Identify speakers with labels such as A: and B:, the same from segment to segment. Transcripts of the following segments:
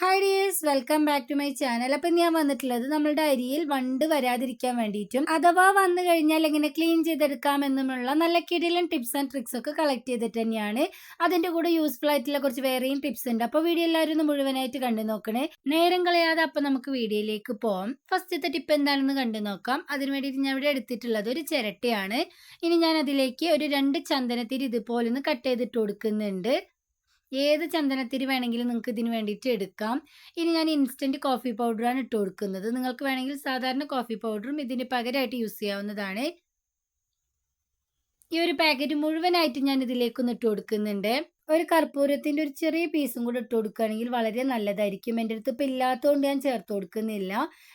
A: Hi dears welcome back to my channel അപ്പം ഞാൻ വന്നിട്ടുള്ളത് നമ്മളുടെ അരിയിൽ വണ്ട് വരാതിരിക്കാൻ വേണ്ടിയിട്ടും അഥവാ വന്നു കഴിഞ്ഞാൽ എങ്ങനെ ക്ലീൻ ചെയ്തെടുക്കാമെന്നുമുള്ള നല്ല കിടിലൻ ടിപ്സ് ആൻഡ് ട്രിക്സ് ഒക്കെ കളക്ട് ചെയ്തിട്ട് തന്നെയാണ്. അതിന്റെ കൂടെ യൂസ്ഫുൾ ആയിട്ടുള്ള കുറച്ച് വേറെയും ടിപ്സ് ഉണ്ട്. അപ്പോൾ വീഡിയോ എല്ലാവരും ഒന്ന് മുഴുവനായിട്ട് കണ്ടു നോക്കണേ. നേരം കളയാതെ അപ്പം നമുക്ക് വീഡിയോയിലേക്ക് പോകാം ഫസ്റ്റത്തെ ടിപ്പ് എന്താണെന്ന് കണ്ടു നോക്കാം. അതിന് വേണ്ടിയിട്ട് ഞാൻ ഇവിടെ എടുത്തിട്ടുള്ളത് ഒരു ചിരട്ടയാണ്. ഇനി ഞാൻ അതിലേക്ക് ഒരു രണ്ട് ചന്ദനത്തിരി ഇതുപോലെ ഒന്ന് കട്ട് ചെയ്തിട്ട് കൊടുക്കുന്നുണ്ട്. ഏത് ചന്ദനത്തിരി വേണമെങ്കിലും നിങ്ങൾക്ക് ഇതിന് വേണ്ടിയിട്ട് എടുക്കാം. ഇനി ഞാൻ ഇൻസ്റ്റന്റ് കോഫി പൗഡറാണ് ഇട്ട് കൊടുക്കുന്നത്. നിങ്ങൾക്ക് വേണമെങ്കിൽ സാധാരണ കോഫി പൗഡറും ഇതിന് പകരമായിട്ട് യൂസ് ചെയ്യാവുന്നതാണ്. ഈ ഒരു പാക്കറ്റ് മുഴുവനായിട്ട് ഞാൻ ഇതിലേക്കൊന്ന് ഇട്ട് കൊടുക്കുന്നുണ്ട്. ഒരു കർപ്പൂരത്തിന്റെ ഒരു ചെറിയ പീസും കൂടെ ഇട്ട് കൊടുക്കുകയാണെങ്കിൽ വളരെ നല്ലതായിരിക്കും. എന്റെ അടുത്ത് ഇപ്പം ഇല്ലാത്തതുകൊണ്ട് ഞാൻ ചേർത്ത് കൊടുക്കുന്നില്ല.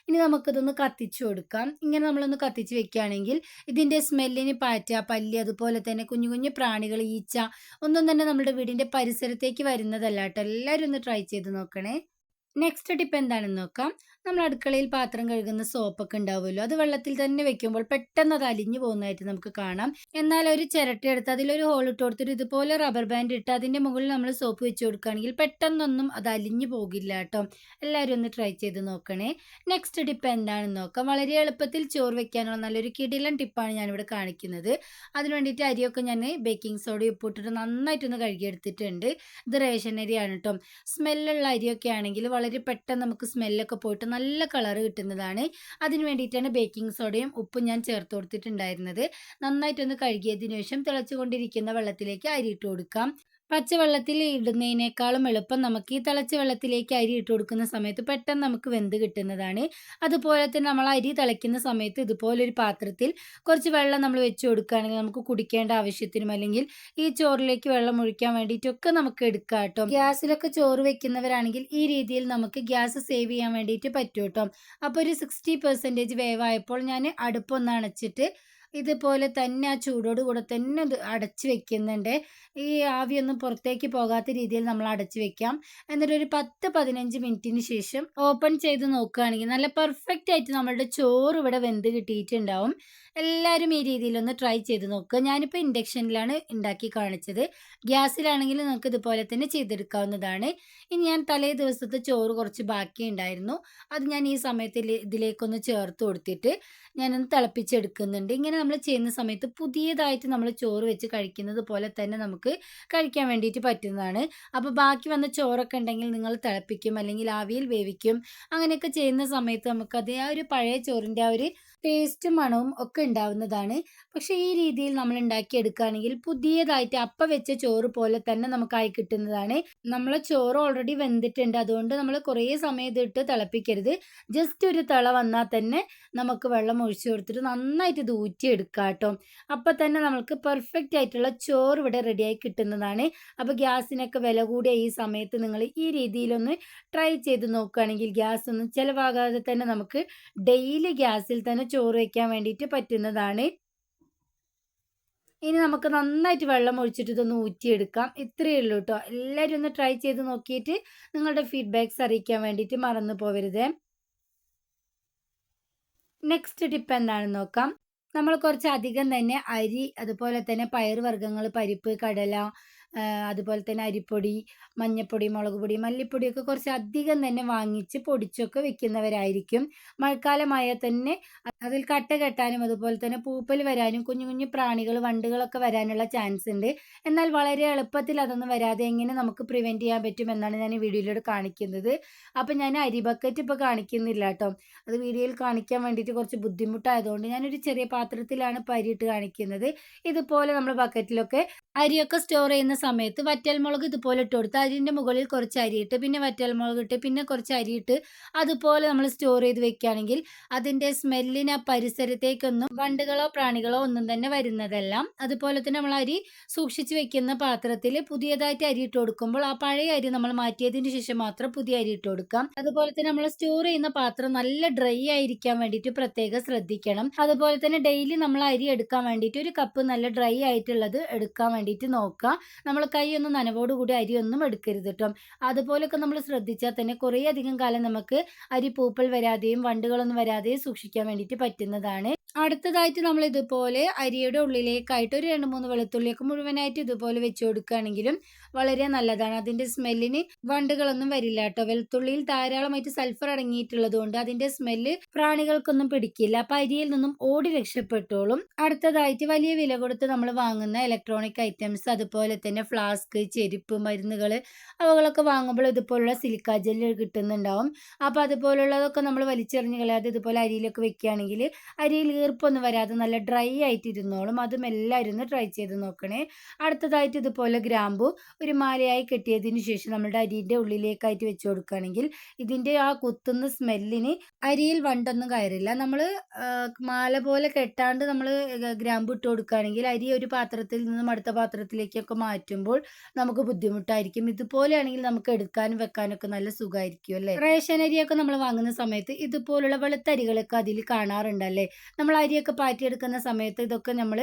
A: ഇനി നമുക്കിതൊന്ന് കത്തിച്ചു കൊടുക്കാം. ഇങ്ങനെ നമ്മളൊന്ന് കത്തിച്ച് വെക്കുകയാണെങ്കിൽ ഇതിന്റെ സ്മെല്ലിന് പാറ്റ പല്ലി അതുപോലെ തന്നെ കുഞ്ഞു കുഞ്ഞു പ്രാണികൾ ഈച്ച ഒന്നും തന്നെ നമ്മുടെ വീടിന്റെ പരിസരത്തേക്ക് വരുന്നതല്ല കേട്ടോ. എല്ലാവരും ഒന്ന് ട്രൈ ചെയ്ത് നോക്കണേ. നെക്സ്റ്റ് ടിപ്പ് എന്താണെന്ന് നോക്കാം. നമ്മൾ അടുക്കളയിൽ പാത്രം കഴുകുന്ന സോപ്പൊക്കെ ഉണ്ടാവുമല്ലോ. അത് വെള്ളത്തിൽ തന്നെ വെക്കുമ്പോൾ പെട്ടെന്ന് അത് അലിഞ്ഞു പോകുന്നതായിട്ട് നമുക്ക് കാണാം. എന്നാൽ ഒരു ചിരട്ട എടുത്ത് അതിലൊരു ഹോൾ ഇട്ട് കൊടുത്തിട്ട് ഇതുപോലെ റബ്ബർ ബാൻഡ് ഇട്ട് അതിന്റെ മുകളിൽ നമ്മൾ സോപ്പ് വെച്ച് കൊടുക്കുകയാണെങ്കിൽ പെട്ടെന്നൊന്നും അത് അലിഞ്ഞു പോകില്ല കേട്ടോ. എല്ലാവരും ഒന്ന് ട്രൈ ചെയ്ത് നോക്കണേ. നെക്സ്റ്റ് ടിപ്പ് എന്താണെന്ന് നോക്കാം. വളരെ എളുപ്പത്തിൽ ചോറ് വെക്കാനുള്ള നല്ലൊരു കിടിലൻ ടിപ്പാണ് ഞാനിവിടെ കാണിക്കുന്നത്. അതിന് വേണ്ടിയിട്ട് അരിയൊക്കെ ഞാൻ ബേക്കിംഗ് സോഡ ഉപ്പിട്ടിട്ട് നന്നായിട്ടൊന്ന് കഴുകിയെടുത്തിട്ടുണ്ട്. ഇത് റേഷൻ അരിയാണ് കേട്ടോ. സ്മെല്ലുള്ള അരിയൊക്കെ ആണെങ്കിൽ വളരെ പെട്ടെന്ന് നമുക്ക് സ്മെല്ലൊക്കെ പോയിട്ട് നല്ല കളർ കിട്ടുന്നതാണ്. അതിന് വേണ്ടിയിട്ടാണ് ബേക്കിംഗ് സോഡയും ഉപ്പും ഞാൻ ചേർത്ത് കൊടുത്തിട്ടുണ്ടായിരുന്നത്. നന്നായിട്ടൊന്ന് കഴുകിയതിനു ശേഷം തിളച്ചുകൊണ്ടിരിക്കുന്ന വെള്ളത്തിലേക്ക് അരിയിട്ട് കൊടുക്കാം. പച്ചവെള്ളത്തിൽ ഇടുന്നതിനേക്കാളും എളുപ്പം നമുക്ക് ഈ തിളച്ച വെള്ളത്തിലേക്ക് അരി ഇട്ട് കൊടുക്കുന്ന സമയത്ത് പെട്ടെന്ന് നമുക്ക് വെന്ത് കിട്ടുന്നതാണ്. അതുപോലെ തന്നെ നമ്മൾ അരി തിളയ്ക്കുന്ന സമയത്ത് ഇതുപോലൊരു പാത്രത്തിൽ കുറച്ച് വെള്ളം നമ്മൾ വെച്ച് കൊടുക്കുകയാണെങ്കിൽ നമുക്ക് കുടിക്കേണ്ട ആവശ്യത്തിനും അല്ലെങ്കിൽ ഈ ചോറിലേക്ക് വെള്ളം ഒഴിക്കാൻ വേണ്ടിയിട്ടൊക്കെ നമുക്ക് എടുക്കാം കേട്ടോ. ഗ്യാസിലൊക്കെ ചോറ് വെക്കുന്നവരാണെങ്കിൽ ഈ രീതിയിൽ നമുക്ക് ഗ്യാസ് സേവ് ചെയ്യാൻ വേണ്ടിയിട്ട് പറ്റും കേട്ടോ. അപ്പോൾ ഒരു സിക്സ്റ്റി പെർസെന്റേജ് വേവായപ്പോൾ ഞാൻ അടുപ്പൊന്ന് അണച്ചിട്ട് ഇതുപോലെ തന്നെ ആ ചൂടോട് കൂടെ തന്നെ അടച്ച് വെക്കുന്നുണ്ട്. ഈ ആവിയൊന്നും പുറത്തേക്ക് പോകാത്ത രീതിയിൽ നമ്മൾ അടച്ച് വെക്കാം. എന്നിട്ട് ഒരു പത്ത് പതിനഞ്ച് മിനിറ്റിന് ശേഷം ഓപ്പൺ ചെയ്ത് നോക്കുകയാണെങ്കിൽ നല്ല പെർഫെക്റ്റ് ആയിട്ട് നമ്മളുടെ ചോറ് ഇവിടെ വെന്ത് കിട്ടിയിട്ടുണ്ടാവും. എല്ലാവരും ഈ രീതിയിലൊന്ന് ട്രൈ ചെയ്ത് നോക്കുക. ഞാനിപ്പോൾ ഇൻഡക്ഷനിലാണ് ഉണ്ടാക്കി കാണിച്ചത്. ഗ്യാസിലാണെങ്കിൽ നമുക്ക് ഇതുപോലെ തന്നെ ചെയ്തെടുക്കാവുന്നതാണ്. ഇനി ഞാൻ തലേ ദിവസത്തെ ചോറ് കുറച്ച് ബാക്കി ഉണ്ടായിരുന്നു അത് ഞാൻ ഈ സമയത്ത് ഇതിലേക്കൊന്ന് ചേർത്ത് കൊടുത്തിട്ട് ഞാനൊന്ന് തിളപ്പിച്ചെടുക്കുന്നുണ്ട്. ഇങ്ങനെ നമ്മൾ ചെയ്യുന്ന സമയത്ത് പുതിയതായിട്ട് നമ്മൾ ചോറ് വെച്ച് കഴിക്കുന്നത് പോലെ തന്നെ നമുക്ക് കഴിക്കാൻ വേണ്ടിയിട്ട് പറ്റുന്നതാണ്. അപ്പോൾ ബാക്കി വന്ന ചോറൊക്കെ ഉണ്ടെങ്കിൽ നിങ്ങൾ തിളപ്പിക്കും അല്ലെങ്കിൽ ആവിയിൽ വേവിക്കും. അങ്ങനെയൊക്കെ ചെയ്യുന്ന സമയത്ത് നമുക്കത് ആ ഒരു പഴയ ചോറിന്റെ ആ ഒരു ടേസ്റ്റും മണവും ഒക്കെ ഉണ്ടാവുന്നതാണ്. പക്ഷേ ഈ രീതിയിൽ നമ്മൾ ഉണ്ടാക്കിയെടുക്കുകയാണെങ്കിൽ പുതിയതായിട്ട് അപ്പ വെച്ച ചോറ് പോലെ തന്നെ നമുക്കായി കിട്ടുന്നതാണ്. നമ്മളെ ചോറ് ഓൾറെഡി വെന്തിട്ടുണ്ട്. അതുകൊണ്ട് നമ്മൾ കുറേ സമയം ഇതിട്ട് തിളപ്പിക്കരുത്. ജസ്റ്റ് ഒരു തിള വന്നാൽ തന്നെ നമുക്ക് വെള്ളം ഒഴിച്ചു കൊടുത്തിട്ട് നന്നായിട്ട് ഇത് ഊറ്റിയെടുക്കാം കേട്ടോ. അപ്പം തന്നെ നമുക്ക് പെർഫെക്റ്റ് ആയിട്ടുള്ള ചോറ് ഇവിടെ റെഡിയായി കിട്ടുന്നതാണ്. അപ്പോൾ ഗ്യാസിനൊക്കെ വില കൂടിയ ഈ സമയത്ത് നിങ്ങൾ ഈ രീതിയിലൊന്ന് ട്രൈ ചെയ്ത് നോക്കുകയാണെങ്കിൽ ഗ്യാസ് ഒന്നും ചിലവാകാതെ തന്നെ നമുക്ക് ഡെയിലി ഗ്യാസിൽ തന്നെ ചോറ് വയ്ക്കാൻ വേണ്ടിയിട്ട് പറ്റുന്നതാണ്. ഇനി നമുക്ക് നന്നായിട്ട് വെള്ളം ഒഴിച്ചിട്ട് ഇതൊന്ന് ഊറ്റിയെടുക്കാം. ഇത്രയേ ഉള്ളൂ കേട്ടോ എല്ലാവരും ഒന്ന് ട്രൈ ചെയ്ത് നോക്കിയിട്ട് നിങ്ങളുടെ ഫീഡ്ബാക്ക്സ് അറിയിക്കാൻ വേണ്ടിയിട്ട് മറന്നു പോകരുത് നെക്സ്റ്റ് ടിപ്പ് എന്താണെന്ന് നോക്കാം. നമ്മൾ കുറച്ച് അധികം തന്നെ അരി അതുപോലെ തന്നെ പയർ വർഗങ്ങൾ പരിപ്പ് കടല അതുപോലെ തന്നെ അരിപ്പൊടി മഞ്ഞപ്പൊടി മുളക് പൊടി മല്ലിപ്പൊടിയൊക്കെ കുറച്ച് അധികം തന്നെ വാങ്ങിച്ച് പൊടിച്ചൊക്കെ വെക്കുന്നവരായിരിക്കും. മഴക്കാലമായാൽ തന്നെ അതിൽ കട്ട കെട്ടാനും അതുപോലെ തന്നെ പൂപ്പൽ വരാനും കുഞ്ഞു കുഞ്ഞു പ്രാണികൾ വണ്ടുകളൊക്കെ വരാനുള്ള ചാൻസ് ഉണ്ട്. എന്നാൽ വളരെ എളുപ്പത്തിൽ അതൊന്നും വരാതെ എങ്ങനെ നമുക്ക് പ്രിവെന്റ് ചെയ്യാൻ പറ്റും എന്നാണ് ഞാൻ ഈ വീഡിയോയിലൂടെ കാണിക്കുന്നത്. അപ്പം ഞാൻ അരി ബക്കറ്റ് ഇപ്പോൾ കാണിക്കുന്നില്ല കേട്ടോ. അത് വീഡിയോയിൽ കാണിക്കാൻ വേണ്ടിയിട്ട് കുറച്ച് ബുദ്ധിമുട്ടായതുകൊണ്ട് ഞാനൊരു ചെറിയ പാത്രത്തിലാണ് ഇപ്പോൾ അരിയിട്ട് കാണിക്കുന്നത്. ഇതുപോലെ നമ്മൾ ബക്കറ്റിലൊക്കെ അരിയൊക്കെ സ്റ്റോർ ചെയ്യുന്ന സമയത്ത് വറ്റൽമുളക് ഇതുപോലെ ഇട്ട് കൊടുത്ത് അരിന്റെ മുകളിൽ കുറച്ച് അരിയിട്ട് പിന്നെ വറ്റൽമുളക് ഇട്ട് പിന്നെ കുറച്ച് അരിയിട്ട് അതുപോലെ നമ്മൾ സ്റ്റോർ ചെയ്ത് വെക്കുകയാണെങ്കിൽ അതിന്റെ സ്മെല്ലിന് ആ പരിസരത്തേക്കൊന്നും വണ്ടുകളോ പ്രാണികളോ ഒന്നും തന്നെ വരുന്നതല്ല. അതുപോലെ തന്നെ നമ്മൾ അരി സൂക്ഷിച്ച് വെക്കുന്ന പാത്രത്തിൽ പുതിയതായിട്ട് അരി ഇട്ട് കൊടുക്കുമ്പോൾ ആ പഴയ അരി നമ്മൾ മാറ്റിയതിന് ശേഷം മാത്രം പുതിയ അരി ഇട്ട് കൊടുക്കാം. അതുപോലെ തന്നെ നമ്മൾ സ്റ്റോർ ചെയ്യുന്ന പാത്രം നല്ല ഡ്രൈ ആയിരിക്കാൻ വേണ്ടിയിട്ട് പ്രത്യേകം ശ്രദ്ധിക്കണം. അതുപോലെ തന്നെ ഡെയിലി നമ്മൾ അരി എടുക്കാൻ വേണ്ടിയിട്ട് ഒരു കപ്പ് നല്ല ഡ്രൈ ആയിട്ടുള്ളത് എടുക്കാൻ വേണ്ടിയിട്ട് നോക്കുക നമ്മൾ കൈ ഒന്നും നനവോടുകൂടി അരിയൊന്നും എടുക്കരുത് കേട്ടോ അതുപോലൊക്കെ നമ്മൾ ശ്രദ്ധിച്ചാൽ തന്നെ കുറേ അധികം കാലം നമുക്ക് അരി പൂപ്പൽ വരാതെയും വണ്ടുകളൊന്നും വരാതെയും സൂക്ഷിക്കാൻ വേണ്ടിയിട്ട് പറ്റുന്നതാണ്. അടുത്തതായിട്ട് നമ്മൾ ഇതുപോലെ അരിയുടെ ഉള്ളിലേക്കായിട്ട് ഒരു രണ്ട് മൂന്ന് വെളുത്തുള്ളിയൊക്കെ മുഴുവനായിട്ട് ഇതുപോലെ വെച്ച് കൊടുക്കുകയാണെങ്കിലും വളരെ നല്ലതാണ്. അതിന്റെ സ്മെല്ലിന് വണ്ടുകളൊന്നും വരില്ല കേട്ടോ വെളുത്തുള്ളിയിൽ ധാരാളമായിട്ട് സൾഫർ അടങ്ങിയിട്ടുള്ളത് കൊണ്ട് അതിന്റെ സ്മെല്ല് പ്രാണികൾക്കൊന്നും പിടിക്കില്ല. അപ്പം അരിയിൽ നിന്നും ഓടി രക്ഷപ്പെട്ടോളും. അടുത്തതായിട്ട് വലിയ വില കൊടുത്ത് നമ്മൾ വാങ്ങുന്ന ഇലക്ട്രോണിക് ഐറ്റംസ് അതുപോലെ തന്നെ ഫ്ലാസ്ക് ചെരുപ്പ് മരുന്നുകൾ അവകളൊക്കെ വാങ്ങുമ്പോൾ ഇതുപോലുള്ള സിലിക്ക ജെല്ല് കിട്ടുന്നുണ്ടാവും. അപ്പോൾ അതുപോലുള്ളതൊക്കെ നമ്മൾ വലിച്ചെറിഞ്ഞ് കളയാതെ ഇതുപോലെ അരിയിലൊക്കെ വെക്കുകയാണെങ്കിൽ അരിയിൽ ഈർപ്പൊന്നും വരാതെ നല്ല ഡ്രൈ ആയിട്ട് ഇരുന്നോളും അതും എല്ലാവരും ഒന്ന് ട്രൈ ചെയ്ത് നോക്കണേ. അടുത്തതായിട്ട് ഇതുപോലെ ഗ്രാമ്പു ഒരു മാലയായി കെട്ടിയതിന് ശേഷം നമ്മുടെ അരിയുടെ ഉള്ളിലേക്കായിട്ട് വെച്ച് കൊടുക്കുകയാണെങ്കിൽ ഇതിന്റെ ആ കുത്തുന്ന സ്മെല്ലിന് അരിയിൽ വണ്ടൊന്നും കയറില്ല. നമ്മൾ മാല പോലെ കെട്ടാണ്ട് നമ്മൾ ഗ്രാമ്പു ഇട്ട് കൊടുക്കുകയാണെങ്കിൽ അരി ഒരു പാത്രത്തിൽ നിന്നും അടുത്ത പാത്രത്തിലേക്കൊക്കെ മാറ്റുമ്പോൾ നമുക്ക് ബുദ്ധിമുട്ടായിരിക്കും. ഇതുപോലെയാണെങ്കിൽ നമുക്ക് എടുക്കാനും വെക്കാനൊക്കെ നല്ല സുഖമായിരിക്കും അല്ലേ? റേഷൻ അരിയൊക്കെ നമ്മൾ വാങ്ങുന്ന സമയത്ത് ഇതുപോലുള്ള വെളുത്തരികളൊക്കെ അതിൽ കാണാറുണ്ടല്ലേ നമ്മൾ അരിയൊക്കെ പാറ്റിയെടുക്കുന്ന സമയത്ത് ഇതൊക്കെ നമ്മൾ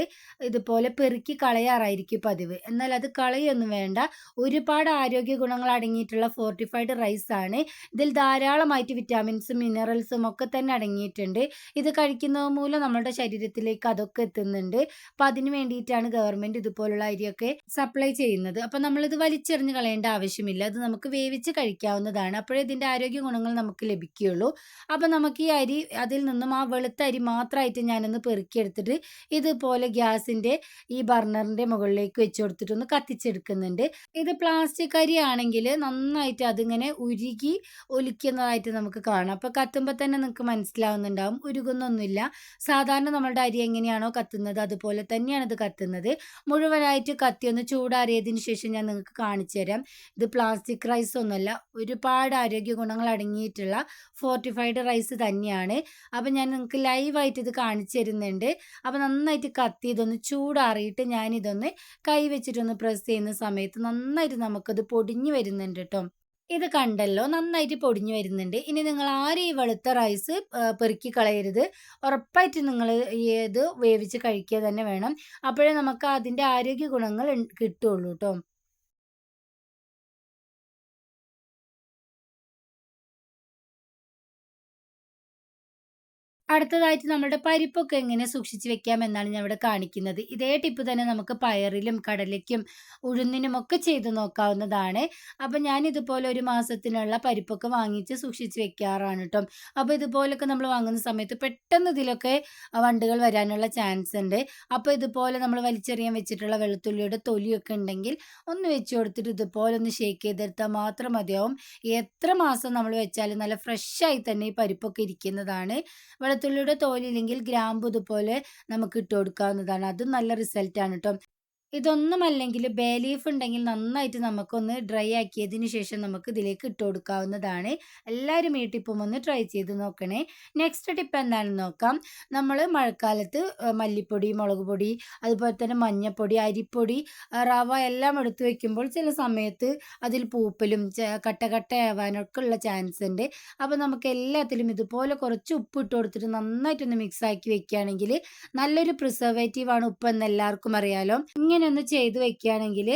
A: ഇതുപോലെ പെറുക്കി കളയാറായിരിക്കും പതിവ്. എന്നാൽ അത് കളയൊന്നും വേണ്ട. ഒരുപാട് ആരോഗ്യ ഗുണങ്ങൾ അടങ്ങിയിട്ടുള്ള ഫോർട്ടിഫൈഡ് റൈസ് ആണ്. ഇതിൽ ധാരാളമായിട്ട് വിറ്റാമിൻസും മിനറൽസും ഒക്കെ തന്നെ അടങ്ങിയിട്ടുണ്ട്. ഇത് കഴിക്കുന്നത് മൂലം നമ്മുടെ ശരീരത്തിലേക്ക് അതൊക്കെ എത്തുന്നുണ്ട്. അപ്പം അതിന് വേണ്ടിയിട്ടാണ് ഗവൺമെന്റ് ഇതുപോലുള്ള അരിയൊക്കെ സപ്ലൈ ചെയ്യുന്നത്. അപ്പം നമ്മളിത് വലിച്ചെറിഞ്ഞ് കളയേണ്ട ആവശ്യമില്ല. അത് നമുക്ക് വേവിച്ച് കഴിക്കാവുന്നതാണ്. അപ്പോഴേ ഇതിന്റെ ആരോഗ്യ ഗുണങ്ങൾ നമുക്ക് ലഭിക്കുകയുള്ളൂ. അപ്പം നമുക്ക് ഈ അരി അതിൽ നിന്നും ആ വെളുത്ത അരി മാത്രമായിട്ട് ഞാനൊന്ന് പെറുക്കിയെടുത്തിട്ട് ഇതുപോലെ ഗ്യാസിന്റെ ഈ ബർണറിന്റെ മുകളിലേക്ക് വെച്ച് കൊടുത്തിട്ടൊന്ന് കത്തിച്ചെടുക്കുന്നുണ്ട്. ഇത് പ്ലാസ്റ്റിക് അരി ആണെങ്കിൽ നന്നായിട്ട് അതിങ്ങനെ ഉരുകി ഒലിക്കുന്നതായിട്ട് നമുക്ക് കാണാം. അപ്പോൾ കത്തുമ്പോൾ തന്നെ നിങ്ങൾക്ക് മനസ്സിലാവുന്നുണ്ടാവും. ഉരുകുന്നൊന്നുമില്ല. സാധാരണ നമ്മളുടെ അരി എങ്ങനെയാണോ കത്തുന്നത്? അതുപോലെ തന്നെയാണ് ഇത് കത്തുന്നത്. മുഴുവനായിട്ട് കത്തി ഒന്ന് ചൂടാറിയതിന് ശേഷം ഞാൻ നിങ്ങൾക്ക് കാണിച്ചു തരാം. ഇത് പ്ലാസ്റ്റിക് റൈസ് ഒന്നുമല്ല ഒരുപാട് ആരോഗ്യ ഗുണങ്ങൾ അടങ്ങിയിട്ടുള്ള ഫോർട്ടിഫൈഡ് റൈസ് തന്നെയാണ്. അപ്പം ഞാൻ നിങ്ങൾക്ക് ലൈവായിട്ട് ഇത് കാണിച്ചു തരുന്നുണ്ട്. അപ്പം നന്നായിട്ട് കത്തി ഇതൊന്ന് ചൂടാറിയിട്ട് ഞാനിതൊന്ന് കൈ വെച്ചിട്ടൊന്ന് പ്രസ് ചെയ്യുന്ന സമയത്ത് നന്നായിട്ട് നമുക്കത് പൊടിഞ്ഞു വരുന്നുണ്ട് കേട്ടോ. ഇത് കണ്ടല്ലോ നന്നായിട്ട് പൊടിഞ്ഞു വരുന്നുണ്ട്. ഇനി നിങ്ങൾ ആരും ഈ വെളുത്ത റൈസ് പെറുക്കി കളയരുത്. ഉറപ്പായിട്ട് നിങ്ങൾ ഇത് വേവിച്ച് കഴിക്കുക തന്നെ വേണം. അപ്പോഴേ നമുക്ക് അതിന്റെ ആരോഗ്യ ഗുണങ്ങൾ കിട്ടുള്ളൂ കേട്ടോ അടുത്തതായിട്ട് നമ്മുടെ പരിപ്പൊക്കെ എങ്ങനെ സൂക്ഷിച്ച് വെക്കാം എന്നാണ് ഞാൻ ഇവിടെ കാണിക്കുന്നത്. ഇതേ ടിപ്പ് തന്നെ നമുക്ക് പയറിലും കടലയ്ക്കും ഉഴുന്നിനും ഒക്കെ ചെയ്ത് നോക്കാവുന്നതാണ്. അപ്പം ഞാൻ ഇതുപോലെ ഒരു മാസത്തിനുള്ള പരിപ്പൊക്കെ വാങ്ങിച്ച് സൂക്ഷിച്ച് വെക്കാറാണ് കേട്ടോ അപ്പോൾ ഇതുപോലൊക്കെ നമ്മൾ വാങ്ങുന്ന സമയത്ത് പെട്ടെന്ന് ഇതിലൊക്കെ വണ്ടുകൾ വരാനുള്ള ചാൻസ് ഉണ്ട്. അപ്പോൾ ഇതുപോലെ നമ്മൾ വലിച്ചെറിയാൻ വെച്ചിട്ടുള്ള വെളുത്തുള്ളിയുടെ തൊലിയൊക്കെ ഉണ്ടെങ്കിൽ ഒന്ന് വെച്ച് കൊടുത്തിട്ട് ഇതുപോലെ ഒന്ന് ഷേക്ക് ചെയ്തെടുത്താൽ മാത്രം മതിയാവും. എത്ര മാസം നമ്മൾ വെച്ചാലും നല്ല ഫ്രഷായി തന്നെ ഈ പരിപ്പൊക്കെ ഇരിക്കുന്നതാണ്. വെളുത്തുള്ളിയുടെ തോലില്ലെങ്കിൽ ഗ്രാമ്പു ഇതുപോലെ നമുക്ക് ഇട്ട് കൊടുക്കാവുന്നതാണ്. അതും നല്ല റിസൾട്ടാണ് കേട്ടോ ഇതൊന്നുമല്ലെങ്കിൽ ബേ ലീഫ് ഉണ്ടെങ്കിൽ നന്നായിട്ട് നമുക്കൊന്ന് ഡ്രൈ ആക്കിയതിന് ശേഷം നമുക്ക് ഇതിലേക്ക് ഇട്ട് കൊടുക്കാവുന്നതാണ്. എല്ലാവരും ഈ ടിപ്പും ഒന്ന് ട്രൈ ചെയ്ത് നോക്കണേ. നെക്സ്റ്റ് ടിപ്പ് എന്താണെന്ന് നോക്കാം. നമ്മൾ മഴക്കാലത്ത് മല്ലിപ്പൊടി മുളക് പൊടി അതുപോലെ തന്നെ മഞ്ഞപ്പൊടി അരിപ്പൊടി റവ എല്ലാം എടുത്ത് വെക്കുമ്പോൾ ചില സമയത്ത് അതിൽ പൂപ്പലും കട്ട കട്ടയാവാനൊക്കെ ഉള്ള ചാൻസ് ഉണ്ട്. അപ്പോൾ നമുക്ക് എല്ലാത്തിലും ഇതുപോലെ കുറച്ച് ഉപ്പ് ഇട്ട് കൊടുത്തിട്ട് നന്നായിട്ടൊന്ന് മിക്സ് ആക്കി വെക്കുകയാണെങ്കിൽ നല്ലൊരു പ്രിസർവേറ്റീവാണ് ഉപ്പ് എന്ന് എല്ലാവർക്കും അറിയാലോ. ഇങ്ങനെ ഇങ്ങനെ ഒന്ന് ചെയ്ത് വെക്കുകയാണെങ്കിൽ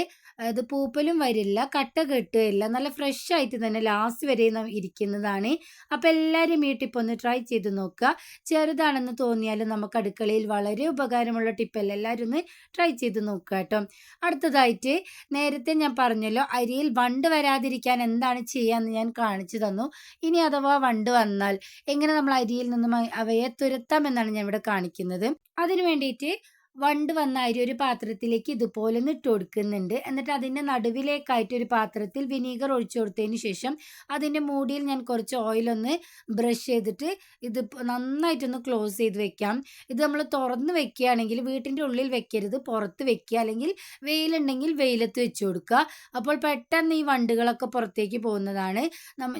A: അത് പൂപ്പലും വരില്ല കട്ട കെട്ടുകയില്ല നല്ല ഫ്രഷ് ആയിട്ട് തന്നെ ലാസ്റ്റ് വരെ ഇരിക്കുന്നതാണ്. അപ്പോൾ എല്ലാവരും ഈ ടിപ്പ് ഒന്ന് ട്രൈ ചെയ്ത് നോക്കുക. ചെറുതാണെന്ന് തോന്നിയാലും നമുക്ക് അടുക്കളയിൽ വളരെ ഉപകാരമുള്ള ടിപ്പല്ല എല്ലാവരും ഒന്ന് ട്രൈ ചെയ്ത് നോക്കുക കേട്ടോ. അടുത്തതായിട്ട് നേരത്തെ ഞാൻ പറഞ്ഞല്ലോ അരിയിൽ വണ്ട് വരാതിരിക്കാൻ എന്താണ് ചെയ്യാന്ന് ഞാൻ കാണിച്ചു തന്നു. ഇനി അഥവാ വണ്ട് വന്നാൽ എങ്ങനെ നമ്മൾ അരിയിൽ നിന്നും അവയെ തുരത്താം എന്നാണ് ഞാൻ ഇവിടെ കാണിക്കുന്നത്. അതിനു വേണ്ടിയിട്ട് വണ്ട് വന്ന അരി ഒരു പാത്രത്തിലേക്ക് ഇതുപോലെ ഇട്ട് കൊടുക്കുന്നുണ്ട്. എന്നിട്ട് അതിന്റെ നടുവിലേക്കായിട്ട് ഒരു പാത്രത്തിൽ വിനീഗർ ഒഴിച്ചു കൊടുത്തതിന് ശേഷം അതിന്റെ മൂടിയിൽ ഞാൻ കുറച്ച് ഓയിലൊന്ന് ബ്രഷ് ചെയ്തിട്ട് ഇത് നന്നായിട്ടൊന്ന് ക്ലോസ് ചെയ്ത് വെക്കാം. ഇത് നമ്മൾ തുറന്ന് വെക്കുകയാണെങ്കിൽ വീട്ടിന്റെ ഉള്ളിൽ വെക്കരുത്. പുറത്ത് വെക്കുക അല്ലെങ്കിൽ വെയിലുണ്ടെങ്കിൽ വെയിലത്ത് വെച്ച് കൊടുക്കുക. അപ്പോൾ പെട്ടെന്ന് ഈ വണ്ടുകളൊക്കെ പുറത്തേക്ക് പോകുന്നതാണ്.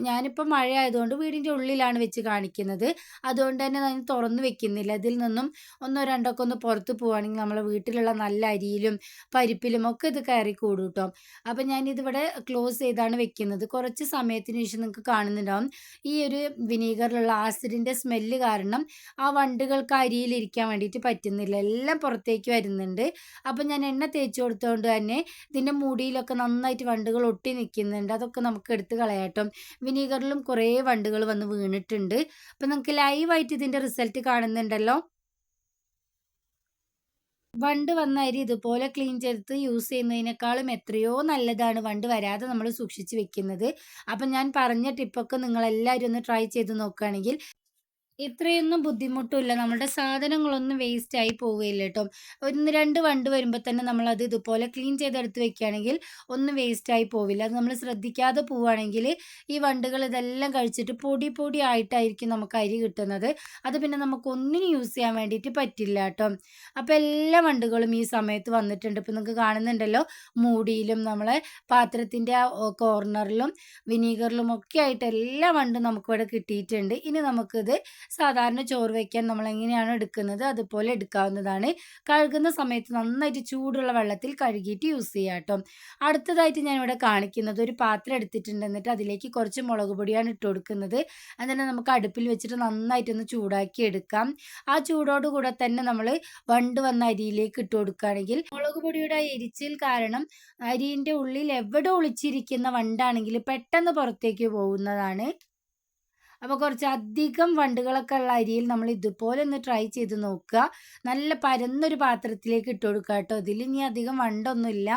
A: ഞാനിപ്പോൾ മഴ ആയതുകൊണ്ട് വീടിന്റെ ഉള്ളിലാണ് വെച്ച് കാണിക്കുന്നത്. അതുകൊണ്ട് തന്നെ ഞാൻ തുറന്ന് വെക്കുന്നില്ല. ഇതിൽ നിന്നും ഒന്നോ രണ്ടോ ഒക്കെ ഒന്ന് പുറത്ത് പോവുകയാണ് കൊടുക്കുകയാണെങ്കിൽ നമ്മളെ വീട്ടിലുള്ള നല്ല അരിയിലും പരിപ്പിലും ഒക്കെ ഇത് കയറി കൂടും കേട്ടോ അപ്പം ഞാനിതിവിടെ ക്ലോസ് ചെയ്താണ് വെക്കുന്നത്. കുറച്ച് സമയത്തിന് ശേഷം നിങ്ങൾക്ക് കാണുന്നുണ്ടാവും. ഈ ഒരു വിനീഗറിലുള്ള ആസിഡിന്റെ സ്മെല്ല് കാരണം ആ വണ്ടുകൾക്ക് അരിയിലിരിക്കാൻ വേണ്ടിയിട്ട് പറ്റുന്നില്ല. എല്ലാം പുറത്തേക്ക് വരുന്നുണ്ട്. അപ്പം ഞാൻ എണ്ണ തേച്ച് കൊടുത്തുകൊണ്ട് തന്നെ ഇതിന്റെ മുടിയിലൊക്കെ നന്നായിട്ട് വണ്ടുകൾ ഒട്ടി നിൽക്കുന്നുണ്ട്. അതൊക്കെ നമുക്ക് എടുത്ത് കളയാട്ടോ വിനീഗറിലും കുറേ വണ്ടുകൾ വന്ന് വീണിട്ടുണ്ട്. അപ്പം നമുക്ക് ലൈവായിട്ട് ഇതിന്റെ റിസൾട്ട് കാണുന്നുണ്ടല്ലോ? വണ്ട് വന്ന അരി ഇതുപോലെ ക്ലീൻ ചെയ്ത് യൂസ് ചെയ്യുന്നതിനേക്കാളും എത്രയോ നല്ലതാണ് വണ്ട് വരാതെ നമ്മൾ സൂക്ഷിച്ച് വെക്കുന്നത്. അപ്പം ഞാൻ പറഞ്ഞ ടിപ്പൊക്കെ നിങ്ങളെല്ലാവരും ഒന്ന് ട്രൈ ചെയ്ത് നോക്കുകയാണെങ്കിൽ ഇത്രയൊന്നും ബുദ്ധിമുട്ടില്ല നമ്മുടെ സാധനങ്ങളൊന്നും വേസ്റ്റ് ആയി പോവുകയില്ല കേട്ടോ. ഒന്ന് രണ്ട് വണ്ട് വരുമ്പോൾ തന്നെ നമ്മൾ അത് ഇതുപോലെ ക്ലീൻ ചെയ്തെടുത്ത് വെക്കുകയാണെങ്കിൽ ഒന്നും വേസ്റ്റ് ആയി പോവില്ല. അത് നമ്മൾ ശ്രദ്ധിക്കാതെ പോവുകയാണെങ്കിൽ ഈ വണ്ടുകൾ ഇതെല്ലാം കഴിച്ചിട്ട് പൊടി പൊടി ആയിട്ടായിരിക്കും നമുക്ക് അരി കിട്ടുന്നത്. അത് പിന്നെ നമുക്ക് ഒന്നിനും യൂസ് ചെയ്യാൻ വേണ്ടിയിട്ട് പറ്റില്ല കേട്ടോ. അപ്പോൾ എല്ലാ വണ്ടുകളും ഈ സമയത്ത് വന്നിട്ടുണ്ട്. ഇപ്പോൾ നിങ്ങൾക്ക് കാണുന്നുണ്ടല്ലോ മൂടിയിലും നമ്മളെ പാത്രത്തിന്റെ ആ കോർണറിലും വിനീഗറിലും ഒക്കെ ആയിട്ട് എല്ലാ വണ്ടും നമുക്കിവിടെ കിട്ടിയിട്ടുണ്ട്. ഇനി നമുക്കിത് സാധാരണ ചോറ് വയ്ക്കാൻ നമ്മൾ എങ്ങനെയാണ് എടുക്കുന്നത് അതുപോലെ എടുക്കാവുന്നതാണ്. കഴുകുന്ന സമയത്ത് നന്നായിട്ട് ചൂടുള്ള വെള്ളത്തിൽ കഴുകിയിട്ട് യൂസ് ചെയ്യാം കേട്ടോ. അടുത്തതായിട്ട് ഞാനിവിടെ കാണിക്കുന്നത് ഒരു പാത്രം എടുത്തിട്ടുണ്ട്. എന്നിട്ട് അതിലേക്ക് കുറച്ച് മുളക് പൊടിയാണ് ഇട്ട് കൊടുക്കുന്നത്. അതിനെ നമുക്ക് അടുപ്പിൽ വെച്ചിട്ട് നന്നായിട്ടൊന്ന് ചൂടാക്കി എടുക്കാം. ആ ചൂടോട് കൂടെ തന്നെ നമ്മൾ വണ്ട് വന്ന അരിയിലേക്ക് ഇട്ട് കൊടുക്കുകയാണെങ്കിൽ മുളക് പൊടിയുടെ എരിച്ചിൽ കാരണം അരിന്റെ ഉള്ളിൽ എവിടെ ഒളിച്ചിരിക്കുന്ന വണ്ടാണെങ്കിൽ പെട്ടെന്ന് പുറത്തേക്ക് പോകുന്നതാണ്. അപ്പോൾ കുറച്ച് അധികം വണ്ടുകളൊക്കെ ഉള്ള അരിയിൽ നമ്മൾ ഇതുപോലെ ഒന്ന് ട്രൈ ചെയ്ത് നോക്കുക. നല്ല പരന്നൊരു പാത്രത്തിലേക്ക് ഇട്ട് കൊടുക്കുക കേട്ടോ. ഇതിൽ ഇനി അധികം വണ്ടൊന്നുമില്ല.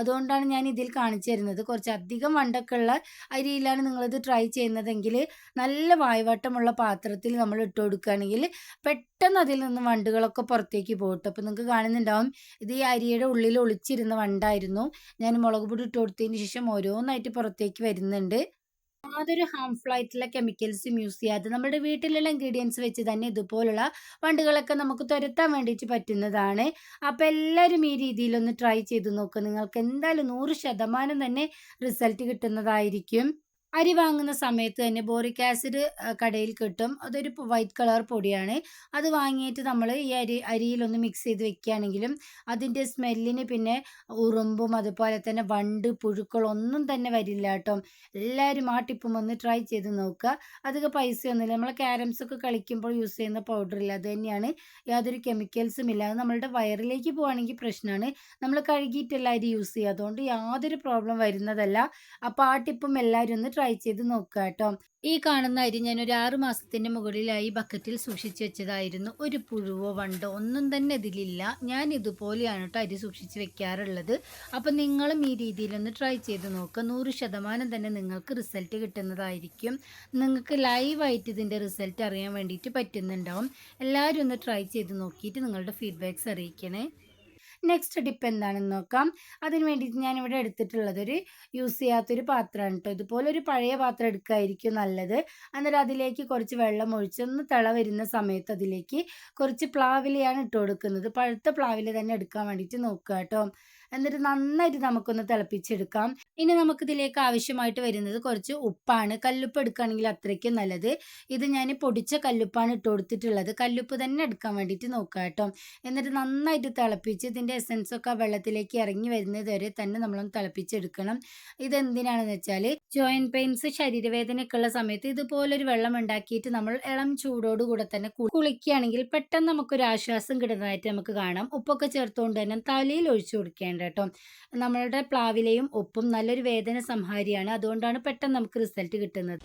A: അതുകൊണ്ടാണ് ഞാൻ ഇതിൽ കാണിച്ചു തരുന്നത്. കുറച്ച് അധികം വണ്ടൊക്കെ ഉള്ള അരിയിലാണ് നിങ്ങളിത് ട്രൈ ചെയ്യുന്നതെങ്കിൽ നല്ല വായ്വട്ടമുള്ള പാത്രത്തിൽ നമ്മൾ ഇട്ട് കൊടുക്കുകയാണെങ്കിൽ പെട്ടെന്ന് അതിൽ നിന്ന് വണ്ടുകളൊക്കെ പുറത്തേക്ക് പോകട്ടെ. അപ്പോൾ നിങ്ങൾക്ക് കാണുന്നുണ്ടാവും ഇത് ഈ അരിയുടെ ഉള്ളിൽ ഒളിച്ചിരുന്ന വണ്ടായിരുന്നു. ഞാൻ മുളക് പൊടി ഇട്ട് കൊടുത്തതിന് ശേഷം ഓരോന്നായിട്ട് പുറത്തേക്ക് വരുന്നുണ്ട്. യാതൊരു ഹാംഫുൾ ആയിട്ടുള്ള കെമിക്കൽസും യൂസ് ചെയ്യാതെ നമ്മുടെ വീട്ടിലുള്ള ഇൻഗ്രീഡിയൻസ് വെച്ച് തന്നെ ഇതുപോലുള്ള വണ്ടുകളൊക്കെ നമുക്ക് തുരത്താൻ വേണ്ടിയിട്ട് പറ്റുന്നതാണ്. അപ്പോൾ എല്ലാവരും ഈ രീതിയിലൊന്ന് ട്രൈ ചെയ്ത് നോക്കുക നിങ്ങൾക്ക് എന്തായാലും നൂറ് ശതമാനം തന്നെ റിസൾട്ട് കിട്ടുന്നതായിരിക്കും. അരി വാങ്ങുന്ന സമയത്ത് തന്നെ ബോറിക് ആസിഡ് കടയിൽ കിട്ടും. അതൊരു വൈറ്റ് കളർ പൊടിയാണ്. അത് വാങ്ങിയിട്ട് നമ്മൾ ഈ അരി അരിയിലൊന്ന് മിക്സ് ചെയ്ത് വെക്കുകയാണെങ്കിലും അതിന്റെ സ്മെല്ലിന് പിന്നെ ഉറുമ്പും അതുപോലെ തന്നെ വണ്ട് പുഴുക്കളൊന്നും തന്നെ വരില്ല കേട്ടോ. എല്ലാവരും ആ ടിപ്പും ഒന്ന് ട്രൈ ചെയ്ത് നോക്കുക. അധികം പൈസയൊന്നുമില്ല നമ്മൾ ക്യാരംസ് ഒക്കെ കളിക്കുമ്പോൾ യൂസ് ചെയ്യുന്ന പൗഡർ ഇല്ല. അത് തന്നെയാണ്. യാതൊരു കെമിക്കൽസും ഇല്ല. അത് നമ്മളുടെ വയറിലേക്ക് പോവുകയാണെങ്കിൽ പ്രശ്നമാണ്. നമ്മൾ കഴുകിയിട്ടല്ല അരി യൂസ് ചെയ്യുക. അതുകൊണ്ട് യാതൊരു പ്രോബ്ലം വരുന്നതല്ല. അപ്പോൾ ആ ടിപ്പും എല്ലാവരും ഒന്ന് ട്രൈ ചെയ്ത് നോക്കുക കേട്ടോ ഈ കാണുന്ന അരി ഞാൻ ഒരു ആറ് മാസത്തിന് മുകളിലായി ബക്കറ്റിൽ സൂക്ഷിച്ചു വെച്ചതായിരുന്നു. ഒരു പുഴുവോ വണ്ടോ ഒന്നും തന്നെ ഇതിലില്ല. ഞാൻ ഇതുപോലെയാണ് കേട്ടോ അരി സൂക്ഷിച്ച് വെക്കാറുള്ളത്. അപ്പം നിങ്ങളും ഈ രീതിയിലൊന്ന് ട്രൈ ചെയ്ത് നോക്കുക നൂറ് ശതമാനം തന്നെ നിങ്ങൾക്ക് റിസൾട്ട് കിട്ടുന്നതായിരിക്കും. നിങ്ങൾക്ക് ലൈവായിട്ട് ഇതിന്റെ റിസൾട്ട് അറിയാൻ വേണ്ടിയിട്ട് പറ്റുന്നുണ്ടാവും. എല്ലാവരും ഒന്ന് ട്രൈ ചെയ്ത് നോക്കിയിട്ട് നിങ്ങളുടെ ഫീഡ്ബാക്ക്സ് അറിയിക്കണേ. നെക്സ്റ്റ് ടിപ്പ് എന്താണെന്ന് നോക്കാം. അതിന് വേണ്ടിയിട്ട് ഞാനിവിടെ എടുത്തിട്ടുള്ളത് ഒരു യൂസ് ചെയ്യാത്തൊരു പാത്രമാണ് കേട്ടോ. ഇതുപോലെ ഒരു പഴയ പാത്രം എടുക്കുകയായിരിക്കും നല്ലത്. അന്നേരം അതിലേക്ക് കുറച്ച് വെള്ളം ഒഴിച്ച് ഒന്ന് തിള വരുന്ന സമയത്ത് അതിലേക്ക് കുറച്ച് പ്ലാവിലയാണ് ഇട്ട് കൊടുക്കുന്നത്. പഴുത്ത പ്ലാവില തന്നെ എടുക്കാൻ വേണ്ടിയിട്ട് നോക്കുക കേട്ടോ. എന്നിട്ട് നന്നായിട്ട് നമുക്കൊന്ന് തിളപ്പിച്ചെടുക്കാം. ഇനി നമുക്ക് ഇതിലേക്ക് ആവശ്യമായിട്ട് വരുന്നത് കുറച്ച് ഉപ്പാണ്. കല്ലുപ്പ് എടുക്കുകയാണെങ്കിൽ അത്രയ്ക്കും നല്ലത്. ഇത് ഞാൻ പൊടിച്ച കല്ലുപ്പാണ് ഇട്ട് കൊടുത്തിട്ടുള്ളത്. കല്ലുപ്പ് തന്നെ എടുക്കാൻ വേണ്ടിയിട്ട് നോക്കുക കേട്ടോ. എന്നിട്ട് നന്നായിട്ട് തിളപ്പിച്ച് ഇതിന്റെ എസൻസൊക്കെ ആ വെള്ളത്തിലേക്ക് ഇറങ്ങി വരുന്നത് വരെ തന്നെ നമ്മളൊന്ന് തിളപ്പിച്ചെടുക്കണം. ഇതെന്തിനാണെന്ന് വെച്ചാൽ ജോയിന്റ് പെയിൻസ് ശരീരവേദനയൊക്കെ ഉള്ള സമയത്ത് ഇതുപോലൊരു വെള്ളം ഉണ്ടാക്കിയിട്ട് നമ്മൾ ഇളം ചൂടോടുകൂടെ തന്നെ കുളിക്കുകയാണെങ്കിൽ പെട്ടെന്ന് നമുക്കൊരു ആശ്വാസം കിട്ടുന്നതായിട്ട് നമുക്ക് കാണാം. ഉപ്പൊക്കെ ചേർത്തുകൊണ്ട് തന്നെ തലയിൽ ഒഴിച്ചു കൊടുക്കേണ്ട കേട്ടോ. നമ്മളുടെ പ്ലാവിലയും ഉപ്പും നല്ലൊരു വേദന സംഹാരിയാണ്. അതുകൊണ്ടാണ് പെട്ടെന്ന് നമുക്ക് റിസൾട്ട് കിട്ടുന്നത്.